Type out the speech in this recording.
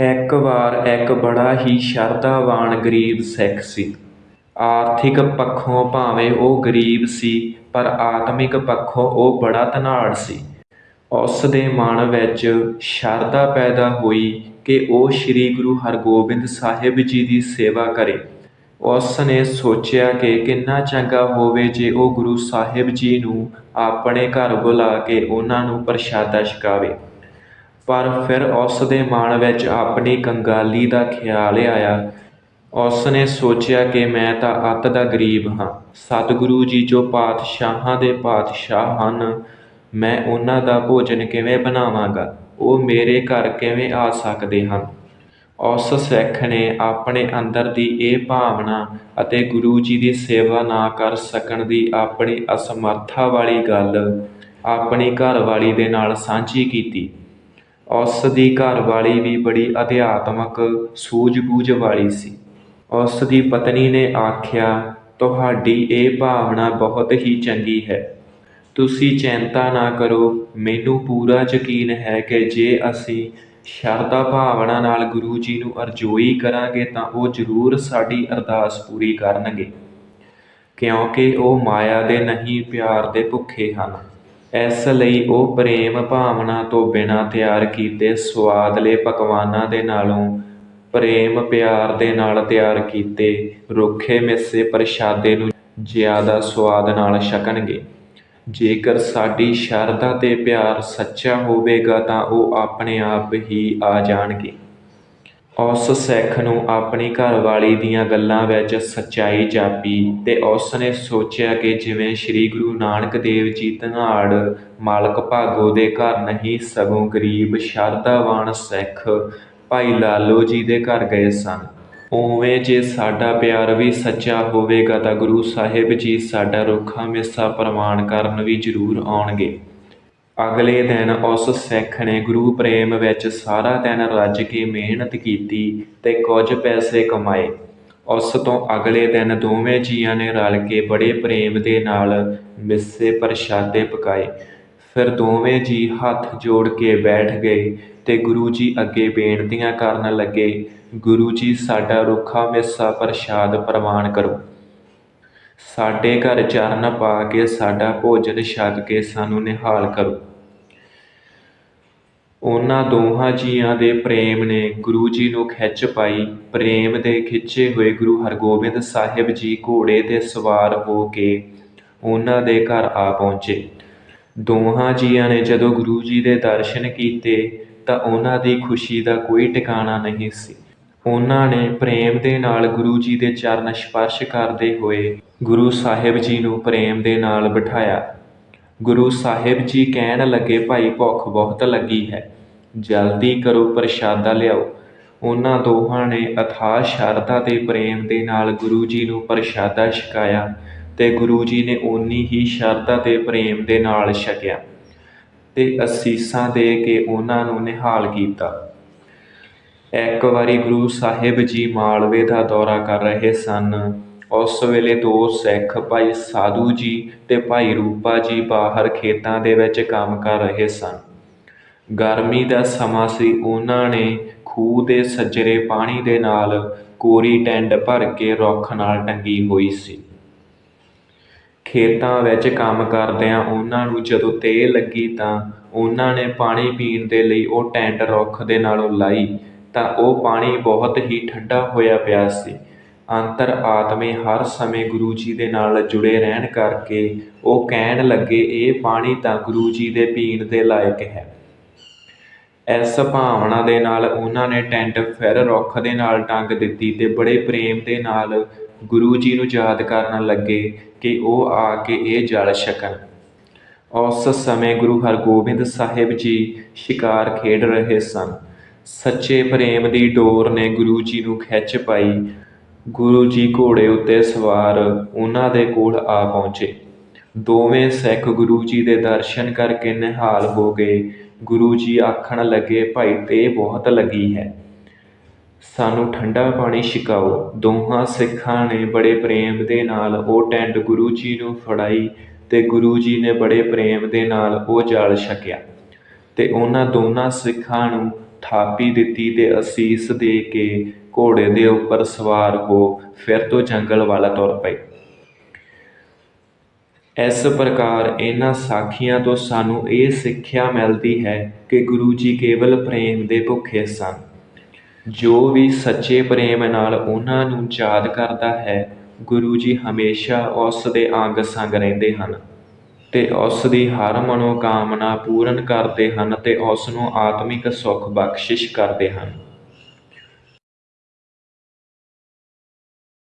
ਇੱਕ ਵਾਰ ਇੱਕ ਬੜਾ ਹੀ ਸ਼ਰਧਾਵਾਨ ਗਰੀਬ ਸਿੱਖ ਸੀ। ਆਰਥਿਕ ਪੱਖੋਂ ਭਾਵੇਂ ਉਹ ਗਰੀਬ ਸੀ, ਪਰ ਆਤਮਿਕ ਪੱਖੋਂ ਉਹ ਬੜਾ ਧਨਾੜ ਸੀ। ਉਸ ਦੇ ਮਨ ਵਿੱਚ ਸ਼ਰਧਾ ਪੈਦਾ ਹੋਈ ਕਿ ਉਹ ਸ੍ਰੀ ਗੁਰੂ ਹਰਗੋਬਿੰਦ ਸਾਹਿਬ ਜੀ ਦੀ ਸੇਵਾ ਕਰੇ। ਉਸ ਨੇ ਸੋਚਿਆ ਕਿ ਕਿੰਨਾ ਚੰਗਾ ਹੋਵੇ ਜੇ ਉਹ ਗੁਰੂ ਸਾਹਿਬ ਜੀ ਨੂੰ ਆਪਣੇ ਘਰ ਬੁਲਾ ਕੇ ਉਹਨਾਂ ਨੂੰ ਪ੍ਰਸ਼ਾਦਾ ਛਕਾਵੇ। ਪਰ ਫਿਰ ਉਸ ਦੇ ਮਨ ਵਿੱਚ ਆਪਣੀ ਕੰਗਾਲੀ ਦਾ ਖਿਆਲ ਆਇਆ। ਉਸ ਨੇ ਸੋਚਿਆ ਕਿ ਮੈਂ ਤਾਂ ਅੱਤ ਦਾ ਗਰੀਬ ਹਾਂ। ਸਤਿਗੁਰੂ ਜੀ ਜੋ ਪਾਤਸ਼ਾਹਾਂ ਦੇ ਪਾਤਸ਼ਾਹ ਹਨ, ਮੈਂ ਉਹਨਾਂ ਦਾ ਭੋਜਨ ਕਿਵੇਂ ਬਣਾਵਾਂਗਾ? ਉਹ ਮੇਰੇ ਘਰ ਕਿਵੇਂ ਆ ਸਕਦੇ ਹਨ? ਉਸ ਸਿੱਖ ਨੇ ਆਪਣੇ ਅੰਦਰ ਦੀ ਇਹ ਭਾਵਨਾ ਅਤੇ ਗੁਰੂ ਜੀ ਦੀ ਸੇਵਾ ਨਾ ਕਰ ਸਕਣ ਦੀ ਆਪਣੀ ਅਸਮਰਥਾ ਵਾਲੀ ਗੱਲ ਆਪਣੀ ਘਰਵਾਲੀ ਦੇ ਨਾਲ ਸਾਂਝੀ ਕੀਤੀ। ਉਸ ਦੀ ਘਰਵਾਲੀ ਵੀ ਬੜੀ ਅਧਿਆਤਮਕ ਸੂਝ-ਬੂਝ ਵਾਲੀ ਸੀ। ਉਸ ਦੀ ਪਤਨੀ ਨੇ ਆਖਿਆ, ਤੁਹਾਡੀ ਇਹ ਭਾਵਨਾ ਬਹੁਤ ਹੀ ਚੰਗੀ ਹੈ। ਤੁਸੀਂ ਚਿੰਤਾ ਨਾ ਕਰੋ, ਮੈਨੂੰ ਪੂਰਾ ਯਕੀਨ ਹੈ ਕਿ ਜੇ ਅਸੀਂ ਸ਼ਰਧਾ ਭਾਵਨਾ ਨਾਲ ਗੁਰੂ ਜੀ ਨੂੰ ਅਰਜ਼ੋਈ ਕਰਾਂਗੇ ਤਾਂ ਉਹ ਜ਼ਰੂਰ ਸਾਡੀ ਅਰਦਾਸ ਪੂਰੀ ਕਰਨਗੇ, ਕਿਉਂਕਿ ਉਹ ਮਾਇਆ ਦੇ ਨਹੀਂ, ਪਿਆਰ ਦੇ ਭੁੱਖੇ ਹਨ। ਇਸ ਲਈ ਉਹ ਪ੍ਰੇਮ ਭਾਵਨਾ ਤੋਂ ਬਿਨਾਂ ਤਿਆਰ ਕੀਤੇ ਸੁਆਦਲੇ ਪਕਵਾਨਾਂ ਦੇ ਨਾਲੋਂ ਪ੍ਰੇਮ ਪਿਆਰ ਦੇ ਨਾਲ ਤਿਆਰ ਕੀਤੇ ਰੁੱਖੇ ਮਿੱਸੇ ਪ੍ਰਸ਼ਾਦੇ ਨੂੰ ਜ਼ਿਆਦਾ ਸੁਆਦ ਨਾਲ ਛਕਣਗੇ। ਜੇਕਰ ਸਾਡੀ ਸ਼ਰਧਾ ਤੇ ਪਿਆਰ ਸੱਚਾ ਹੋਵੇਗਾ ਤਾਂ ਉਹ ਆਪਣੇ ਆਪ ਹੀ ਆ ਜਾਣਗੇ। ਉਸ ਸਿੱਖ ਨੂੰ ਆਪਣੀ ਘਰਵਾਲੀ ਦੀਆਂ ਗੱਲਾਂ ਵਿੱਚ ਸੱਚਾਈ ਜਾਪੀ ਤੇ ਉਸ ਨੇ ਸੋਚਿਆ ਕਿ ਜਿਵੇਂ ਸ੍ਰੀ ਗੁਰੂ ਨਾਨਕ ਦੇਵ ਜੀ ਧਨਾੜ, ਮਾਲਕ ਭਾਗੋ ਦੇ ਘਰ ਨਹੀਂ, ਸਗੋਂ ਗਰੀਬ, ਸ਼ਰਧਾਵਾਨ ਸਿੱਖ ਭਾਈ ਲਾਲੋ ਜੀ ਦੇ ਘਰ ਗਏ ਸਨ। ਉਵੇਂ ਜੇ ਸਾਡਾ ਪਿਆਰ ਵੀ ਸੱਚਾ ਹੋਵੇਗਾ ਤਾਂ ਗੁਰੂ ਸਾਹਿਬ ਜੀ ਸਾਡਾ ਰੁੱਖਾ ਮਿੱਸਾ ਪ੍ਰਮਾਣ ਕਰਨ ਵੀ ਜ਼ਰੂਰ ਆਉਣਗੇ। ਅਗਲੇ ਦਿਨ ਉਸ ਸਿੱਖ ਨੇ ਗੁਰੂ ਪ੍ਰੇਮ ਵਿੱਚ ਸਾਰਾ ਦਿਨ ਰੱਜ ਕੇ ਮਿਹਨਤ ਕੀਤੀ ਤੇ ਕੁਝ ਪੈਸੇ ਕਮਾਏ। ਉਸ ਤੋਂ ਅਗਲੇ ਦਿਨ ਦੋਵੇਂ ਜੀਆਂ ਨੇ ਰਲ ਕੇ ਬੜੇ ਪ੍ਰੇਮ ਦੇ ਨਾਲ ਮਿੱਸੇ ਪ੍ਰਸ਼ਾਦੇ ਪਕਾਏ। ਫਿਰ ਦੋਵੇਂ ਜੀ ਹੱਥ ਜੋੜ ਕੇ ਬੈਠ ਗਏ ਤੇ ਗੁਰੂ ਜੀ ਅੱਗੇ ਬੇਨਤੀਆਂ ਕਰਨ ਲੱਗੇ, ਗੁਰੂ ਜੀ, ਸਾਡਾ ਰੁੱਖਾ ਮਿੱਸਾ ਪ੍ਰਸ਼ਾਦ ਪ੍ਰਵਾਨ ਕਰੋ। ਸਾਡੇ ਘਰ ਚਰਨ ਪਾ ਕੇ, ਸਾਡਾ ਭੋਜਨ ਛਕ ਕੇ ਸਾਨੂੰ ਨਿਹਾਲ ਕਰੋ। ਉਹਨਾਂ ਦੋਹਾਂ ਜੀਆਂ ਦੇ ਪ੍ਰੇਮ ਨੇ ਗੁਰੂ ਜੀ ਨੂੰ ਖਿੱਚ ਪਾਈ। ਪ੍ਰੇਮ ਦੇ ਖਿੱਚੇ ਹੋਏ ਗੁਰੂ ਹਰਗੋਬਿੰਦ ਸਾਹਿਬ ਜੀ ਘੋੜੇ ਤੇ ਸਵਾਰ ਹੋ ਕੇ ਉਹਨਾਂ ਦੇ ਘਰ ਆ ਪਹੁੰਚੇ। ਦੋਹਾਂ ਜੀਆਂ ਨੇ ਜਦੋਂ ਗੁਰੂ ਜੀ ਦੇ ਦਰਸ਼ਨ ਕੀਤੇ ਤਾਂ ਉਹਨਾਂ ਦੀ ਖੁਸ਼ੀ ਦਾ ਕੋਈ ਟਿਕਾਣਾ ਨਹੀਂ ਸੀ। ਉਹਨਾਂ ਨੇ ਪ੍ਰੇਮ ਦੇ ਨਾਲ ਗੁਰੂ ਜੀ ਦੇ ਚਰਨ ਸਪਰਸ਼ ਕਰਦੇ ਹੋਏ ਗੁਰੂ ਸਾਹਿਬ ਜੀ ਨੂੰ ਪ੍ਰੇਮ ਦੇ ਨਾਲ ਬਿਠਾਇਆ। ਗੁਰੂ ਸਾਹਿਬ ਜੀ ਕਹਿਣ ਲੱਗੇ, ਭਾਈ, ਭੁੱਖ ਬਹੁਤ ਲੱਗੀ ਹੈ। ਜਲਦੀ ਕਰੋ ਪ੍ਰਸ਼ਾਦਾ ਲਿਆਓ। ਉਹਨਾਂ ਦੋਹਾਂ ਨੇ ਅਥਾਹ ਸ਼ਰਧਾ ਤੇ ਪ੍ਰੇਮ ਦੇ ਨਾਲ ਗੁਰੂ ਜੀ ਨੂੰ ਪ੍ਰਸ਼ਾਦਾ ਛਕਾਇਆ ਤੇ ਗੁਰੂ ਜੀ ਨੇ ਓਨੀ ਹੀ ਸ਼ਰਧਾ ਤੇ ਪ੍ਰੇਮ ਦੇ ਨਾਲ ਛਕਿਆ ਤੇ ਅਸੀਸਾਂ ਦੇ ਕੇ ਉਹਨਾਂ ਨੂੰ ਨਿਹਾਲ ਕੀਤਾ। ਇੱਕ ਵਾਰੀ ਗੁਰੂ ਸਾਹਿਬ ਜੀ ਮਾਲਵੇ ਦਾ ਦੌਰਾ ਕਰ ਰਹੇ ਸਨ। ਉਸ ਵੇਲੇ ਦੋ ਸਿੱਖ ਭਾਈ ਸਾਧੂ ਜੀ ਤੇ ਭਾਈ ਰੂਪਾ ਜੀ ਬਾਹਰ ਖੇਤਾਂ ਦੇ ਵਿੱਚ ਕੰਮ ਕਰ ਰਹੇ ਸਨ। ਗਰਮੀ ਦਾ ਸਮਾਂ ਸੀ। ਉਹਨਾਂ ਨੇ ਖੂਹ ਦੇ ਸੱਜਰੇ ਪਾਣੀ ਦੇ ਨਾਲ ਕੋਰੀ ਟੈਂਡ ਭਰ ਕੇ ਰੁੱਖ ਨਾਲ ਟੰਗੀ ਹੋਈ ਸੀ। ਖੇਤਾਂ ਵਿੱਚ ਕੰਮ ਕਰਦਿਆਂ ਉਹਨਾਂ ਨੂੰ ਜਦੋਂ ਤੇਲ ਲੱਗੀ ਤਾਂ ਉਹਨਾਂ ਨੇ ਪਾਣੀ ਪੀਣ ਦੇ ਲਈ ਉਹ ਟੈਂਟ ਰੁੱਖ ਦੇ ਨਾਲੋਂ ਲਾਈ ਤਾਂ ਉਹ ਪਾਣੀ ਬਹੁਤ ਹੀ ਠੰਡਾ ਹੋਇਆ ਪਿਆ ਸੀ। ਅੰਤਰ ਆਤਮੇ ਹਰ ਸਮੇਂ ਗੁਰੂ ਜੀ ਦੇ ਨਾਲ ਜੁੜੇ ਰਹਿਣ ਕਰਕੇ ਉਹ ਕਹਿਣ ਲੱਗੇ, ਇਹ ਪਾਣੀ ਤਾਂ ਗੁਰੂ ਜੀ ਦੇ ਪੀਣ ਦੇ ਲਾਇਕ ਹੈ। ਇਸ ਭਾਵਨਾ ਦੇ ਨਾਲ ਉਹਨਾਂ ਨੇ ਟੈਂਟ ਫਿਰ ਰੁੱਖ ਦੇ ਨਾਲ ਟੰਗ ਦਿੱਤੀ ਤੇ ਬੜੇ ਪ੍ਰੇਮ ਦੇ ਨਾਲ ਗੁਰੂ ਜੀ ਨੂੰ ਯਾਦ ਕਰਨ ਲੱਗੇ ਕਿ ਉਹ ਆ ਕੇ ਇਹ ਜਲ ਛਕਣ। ਉਸ ਸਮੇਂ ਗੁਰੂ ਹਰਗੋਬਿੰਦ ਸਾਹਿਬ ਜੀ ਸ਼ਿਕਾਰ ਖੇਡ ਰਹੇ ਸਨ। ਸੱਚੇ ਪ੍ਰੇਮ ਦੀ ਡੋਰ ਨੇ ਗੁਰੂ ਜੀ ਨੂੰ ਖਿੱਚ ਪਾਈ। ਗੁਰੂ ਜੀ ਘੋੜੇ ਉੱਤੇ ਸਵਾਰ ਉਹਨਾਂ ਦੇ ਕੋਲ ਆ ਪਹੁੰਚੇ। ਦੋਵੇਂ ਸਿੱਖ ਗੁਰੂ ਜੀ ਦੇ ਦਰਸ਼ਨ ਕਰਕੇ ਨਿਹਾਲ ਹੋ ਗਏ। ਗੁਰੂ ਜੀ ਆਖਣ ਲੱਗੇ, ਭਾਈ, ਤੇ ਬਹੁਤ ਲੱਗੀ ਹੈ। ਸਾਨੂੰ ਠੰਡਾ ਪਾਣੀ ਛਕਾਓ। ਦੋਹਾਂ ਸਿੱਖਾਂ ਨੇ ਬੜੇ ਪ੍ਰੇਮ ਦੇ ਨਾਲ ਉਹ ਟੈਂਟ ਗੁਰੂ ਜੀ ਨੂੰ ਫੜਾਈ ਤੇ ਗੁਰੂ ਜੀ ਨੇ ਬੜੇ ਪ੍ਰੇਮ ਦੇ ਨਾਲ ਉਹ ਜਲ ਛਕਿਆ। ਤੇ ਉਹਨਾਂ ਦੋਨਾਂ ਸਿੱਖਾਂ ਨੂੰ ਥਾਪੀ ਦਿੱਤੀ ਤੇ ਅਸੀਸ ਦੇ ਕੇ ਘੋੜੇ ਦੇ ਉੱਪਰ ਸਵਾਰ ਹੋ ਫਿਰ ਤੋਂ ਜੰਗਲ ਵੱਲ ਤੁਰ ਪਏ। ਇਸ ਪ੍ਰਕਾਰ ਇਹਨਾਂ ਸਾਖੀਆਂ ਤੋਂ ਸਾਨੂੰ ਇਹ ਸਿੱਖਿਆ ਮਿਲਦੀ ਹੈ ਕਿ ਗੁਰੂ ਜੀ ਕੇਵਲ ਪ੍ਰੇਮ ਦੇ ਭੁੱਖੇ ਸਨ। ਜੋ ਵੀ ਸੱਚੇ ਪ੍ਰੇਮ ਨਾਲ ਉਹਨਾਂ ਨੂੰ ਯਾਦ ਕਰਦਾ ਹੈ, ਗੁਰੂ ਜੀ ਹਮੇਸ਼ਾ ਉਸ ਦੇ ਅੰਗ ਸੰਗ ਰਹਿੰਦੇ ਹਨ। ਤੇ ਉਸ ਦੀ ਹਰ ਮਨੋਕਾਮਨਾ ਪੂਰਨ ਕਰਦੇ ਹਨ ਅਤੇ ਉਸ ਨੂੰ ਆਤਮਿਕ ਸੁੱਖ ਬਖਸ਼ਿਸ਼ ਕਰਦੇ ਹਨ।